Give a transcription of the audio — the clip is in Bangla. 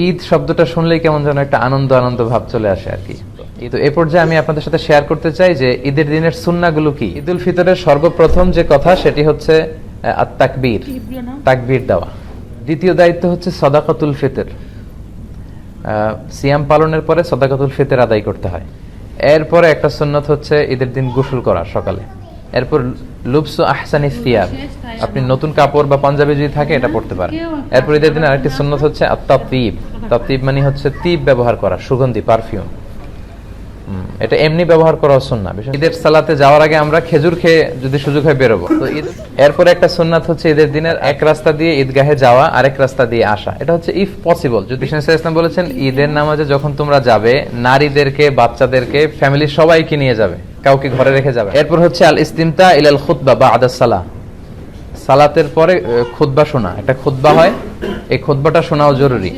ঈদ শব্দটা শুনলেই কেমন যেন একটা আনন্দ আনন্দ ভাব চলে আসে আর কি। তো এ পর্যায়ে আমি আপনাদের সাথে শেয়ার করতে চাই যে ঈদের দিনের সুন্নাগুলো কি? ঈদ ফিতরের সর্বপ্রথম যে কথা সেটি হচ্ছে তাকবীর তাকবীর দেওয়া। দ্বিতীয় দায়িত্ব হচ্ছে সদাকাতুল ফিতর। সিয়াম পালনের পরে সদাকাতুল ফিতর আদায় করতে হয়। এরপরে একটা সুন্নত হচ্ছে ঈদের দিন গোসল করা সকালে। এরপর লুপসু আহসানি সিয়াব আপনি নতুন কাপড় বা পাঞ্জাবি যদি থাকে, এটা পড়তে পারেন। এরপর ঈদের দিন আরেকটি সুন্নত হচ্ছে তাতিব তাতিব মানে হচ্ছে তিব ব্যবহার করা, সুগন্ধি, পারফিউম। এটা এমনি ব্যবহার করা সুন্না। ঈদের সালাতে যাওয়ার আগে আমরা খেজুর খেয়ে যদি সুযোগ হয় বেরোবো। তো ঈদ এরপরে একটা সুন্নাত হচ্ছে ঈদের দিনের এক রাস্তা দিয়ে ঈদগাহে যাওয়া, আরেক রাস্তা দিয়ে আসা। এটা হচ্ছে ইফ পসিবল যদি ইসলাম বলেছেন, ঈদের নামাজে যখন তোমরা যাবে, নারীদেরকে, বাচ্চাদেরকে ফ্যামিলির সবাইকে নিয়ে যাবে। কাউকে ঘরে রেখে যাবে। এরপর হচ্ছে আল ইস্তিমতা ইলাল খুতবা বা আদাস সালা সালাতের পরে খুদ্া শোনা। একটা খুতবা হয়, এই খুতবাটা শোনাও জরুরি।